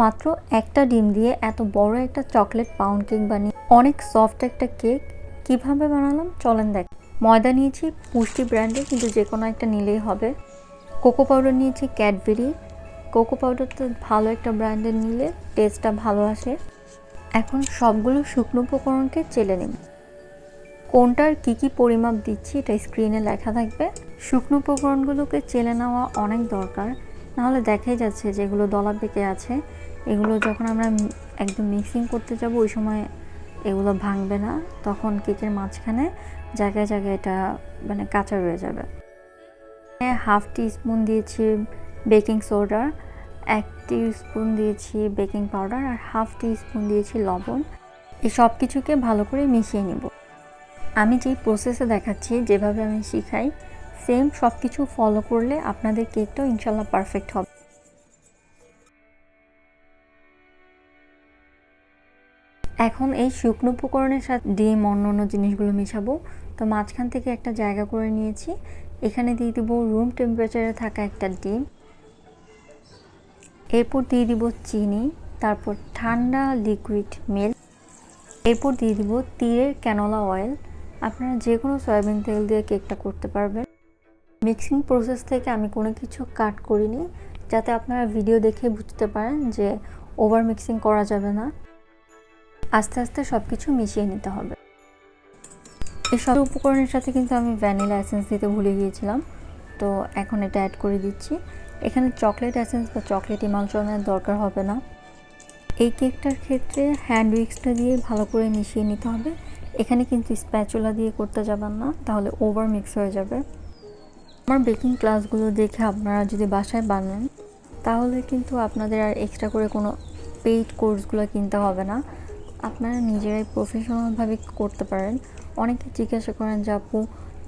মাত্র একটা ডিম দিয়ে এত বড় একটা চকলেট পাউন্ড কেক বানিয়ে, অনেক সফট একটা কেক কীভাবে বানালাম? চলেন দেখ। ময়দা নিয়েছি, পুষ্টি ব্র্যান্ডের কিন্তু যে কোনো একটা নিলেই হবে। কোকো পাউডার নিয়েছি ক্যাডবেরি কোকো পাউডার তো ভালো একটা ব্র্যান্ডের নিলে টেস্টটা ভালো আসে। এখন সবগুলো শুকনো উপকরণকে চেলে নিন কোনটার কি কি পরিমাপ দিচ্ছি, এটা স্ক্রিনে লেখা থাকবে। শুকনো উপকরণগুলোকে চেলে নেওয়া অনেক দরকার। নাহলে দেখাই যাচ্ছে যে এগুলো দলা পেকে আছে। এগুলো যখন আমরা একদম মিক্সিং করতে যাব, ওই সময় এগুলো ভাঙবে না। তখন কেকের মাঝখানে জায়গায় জায়গায় এটা মানে কাঁচা রয়ে যাবে। হাফ টি স্পুন দিয়েছি বেকিং সোডা, এক টি স্পুন দিয়েছি বেকিং পাউডার আর হাফ টি স্পুন দিয়েছি লবণ। এই সব কিছুকে ভালো করে মিশিয়ে নেব। আমি যেই প্রসেসে দেখাচ্ছি, যেভাবে আমি শিখাই সেম সব কিছু ফলো করলে আপনাদের কেকটাও ইনশাল্লাহ পারফেক্ট হবে। এখন এই শুকনো উপকরণের সাথে ডিম অন্য অন্য জিনিসগুলো মিশাবো। তো মাঝখান থেকে একটা জায়গা করে নিয়েছি। এখানে দিয়ে দিব রুম টেম্পারেচারে থাকা একটা ডিম। এরপর দিয়ে দিব চিনি, তারপর ঠান্ডা লিকুইড মিল্ক এরপর দিয়ে দিব তীরের ক্যানোলা অয়েল আপনারা যে কোনো সয়াবিন তেল দিয়ে কেকটা করতে পারবেন। মিক্সিং প্রসেস থেকে আমি কোনো কিছু কাট করিনি, যাতে আপনারা ভিডিও দেখে বুঝতে পারেন যে ওভার মিক্সিং করা যাবে না। আস্তে আস্তে সব কিছু মিশিয়ে নিতে হবে। এই সব উপকরণের সাথে কিন্তু আমি ভ্যানিলা এসেন্স দিতে ভুলে গিয়েছিলাম, তো এখন এটা অ্যাড করে দিচ্ছি। এখানে চকলেট এসেন্স বা চকলেট ইমালচনের দরকার হবে না। এই কেকটার ক্ষেত্রে হ্যান্ড উইক্সটা দিয়ে ভালো করে মিশিয়ে নিতে হবে। এখানে কিন্তু স্প্যাচুলা দিয়ে করতে যাবেন না, তাহলে ওভার মিক্স হয়ে যাবে। আমার বেকিং ক্লাসগুলো দেখে আপনারা যদি বাসায় বানান, তাহলে কিন্তু আপনাদের আর এক্সট্রা করে কোনো পেইড কোর্সগুলো কিনতে হবে না। আপনারা নিজেরাই প্রফেশনালভাবে করতে পারেন। অনেকে জিজ্ঞাসা করেন যে, আপু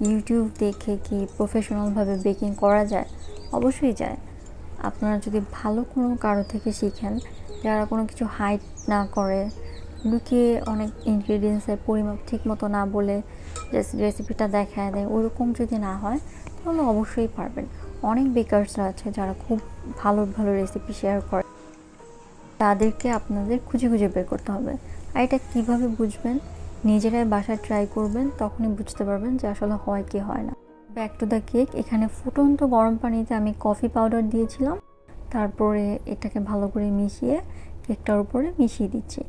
ইউটিউব দেখে কি প্রফেশনালভাবে বেকিং করা যায়? অবশ্যই যায়। আপনারা যদি ভালো কোনো কারও থেকে শিখেন, যারা কোনো কিছু হাইট না করে, লুকিয়ে অনেক ইনগ্রিডিয়েন্টসের পরিমাপ ঠিক মতো না বলে রেসিপিটা দেখায় দেয়, ওরকম যদি না হয় তাহলে অবশ্যই পারবেন। অনেক বেকার্সরা আছে যারা খুব ভালো ভালো রেসিপি শেয়ার করে। তাদেরকে আপনাদের খুঁজে খুঁজে বের করতে হবে। আর এটা কীভাবে বুঝবেন? নিজেরাই বাসায় ট্রাই করবেন, তখনই বুঝতে পারবেন যে আসলে হয় কি, হয় না। ব্যাক টু দ্য কেক এখানে ফুটন্ত গরম পানিতে আমি কফি পাউডার দিয়েছিলাম। তারপরে এটাকে ভালো করে মিশিয়ে কেকটার উপরে মিশিয়ে দিচ্ছি।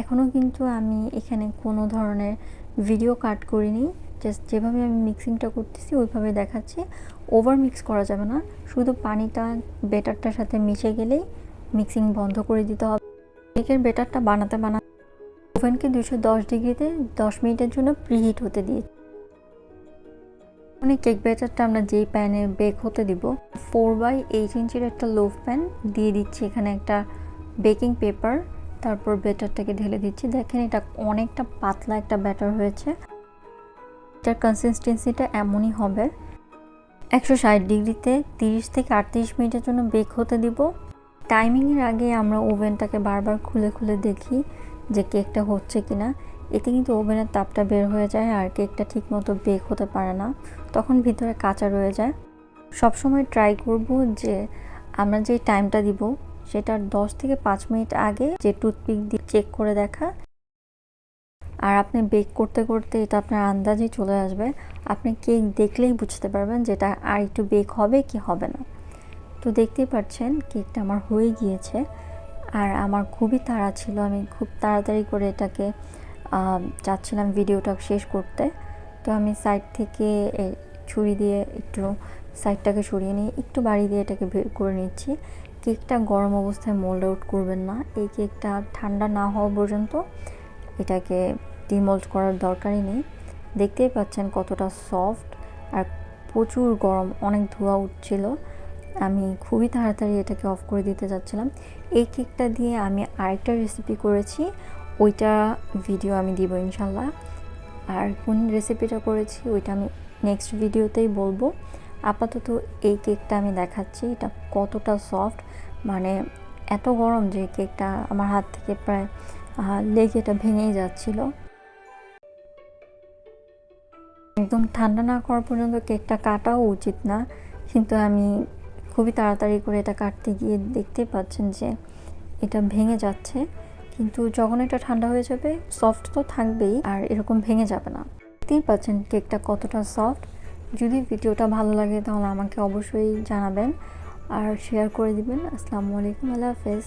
এখনও কিন্তু আমি এখানে কোনো ধরনের ভিডিও কাট করিনি। জাস্ট যেভাবে আমি মিক্সিংটা করতেছি, ওইভাবে দেখাচ্ছি। ওভার মিক্স করা যাবে না। শুধু পানিটা বেটারটার সাথে মিশে গেলেই মিক্সিং বন্ধ করে দিতে হবে। কেকের বেটারটা বানাতে বানাতে ওভেনকে দুশো দশ ডিগ্রিতে দশ মিনিটের জন্য প্রিহিট হতে দিয়ে মানে কেক ব্যাটারটা আমরা যেই প্যানে বেক হতে দিব ফোর বাই এইট ইঞ্চির একটা লোভ প্যান দিয়ে দিচ্ছি এখানে একটা বেকিং পেপার তারপর ব্যাটারটাকে ঢেলে দিচ্ছি। দেখেন এটা অনেকটা পাতলা একটা ব্যাটার হয়েছে। এটার কনসিস্টেন্সিটা এমনই হবে। একশো ষাট ডিগ্রিতে তিরিশ থেকে আটত্রিশ মিনিটের জন্য বেক হতে দিব। টাইমিংয়ের আগে আমরা ওভেনটাকে বারবার খুলে খুলে দেখি যে কেকটা হচ্ছে কিনা। এতে কিন্তু ওভেনের তাপটা বের হয়ে যায় আর কেকটা ঠিকমতো বেক হতে পারে না। তখন ভিতরে কাঁচা রয়ে যায়। সবসময় ট্রাই করব যে আমরা যে টাইমটা দিব, সেটার দশ থেকে পাঁচ মিনিট আগে যে টুথপিক দিয়ে চেক করে দেখা। আর আপনি বেক করতে করতে এটা আপনার আন্দাজেই চলে আসবে। আপনি কেক দেখলেই বুঝতে পারবেন যেটা আর একটু বেক হবে কি হবে না। তো দেখতেই পাচ্ছেন কেকটা আমার হয়ে গিয়েছে। আর আমার খুবই তাড়া ছিল, আমি খুব তাড়াতাড়ি করে এটাকে চাচ্ছিলাম ভিডিওটা শেষ করতে। তো আমি সাইড থেকে ছুরি দিয়ে একটু সাইডটাকে সরিয়ে নিয়ে একটু বাড়ি দিয়ে এটাকে বের করে নিচ্ছি। কেকটা গরম অবস্থায় মোল্ড আউট করবেন না। এই কেকটা ঠান্ডা না হওয়া পর্যন্ত এটাকে ডিমোল্ড করার দরকারই নেই। দেখতেই পাচ্ছেন কতটা সফট আর প্রচুর গরম, অনেক ধোঁয়া উঠছিল। আমি খুবই তাড়াতাড়ি এটাকে অফ করে দিতে যাচ্ছিলাম। এই কেকটা দিয়ে আমি আরেকটা রেসিপি করেছি, ওইটা ভিডিও আমি দিব ইনশাল্লাহ আর কোন রেসিপিটা করেছি, ওইটা আমি নেক্সট ভিডিওতেই বলব। আপাতত এই কেকটা আমি দেখাচ্ছি, এটা কতটা সফট। মানে এত গরম যে কেকটা আমার হাত থেকে প্রায় লেগে এটা ভেঙেই যাচ্ছিল। একদম ঠান্ডা না করা পর্যন্ত কেকটা কাটাও উচিত না। কিন্তু আমি খুবই তাড়াতাড়ি করে এটা কাটতে গিয়ে দেখতে পাচ্ছেন যে এটা ভেঙে যাচ্ছে। কিন্তু যখন এটা ঠান্ডা হয়ে যাবে সফট তো থাকবেই আর এরকম ভেঙে যাবে না। দেখতেই পাচ্ছেন কেকটা কতটা সফট যদি ভিডিওটা ভালো লাগে তাহলে আমাকে অবশ্যই জানাবেন আর শেয়ার করে দিবেন। আসসালামু আলাইকুম, আল্লাহ হাফেজ।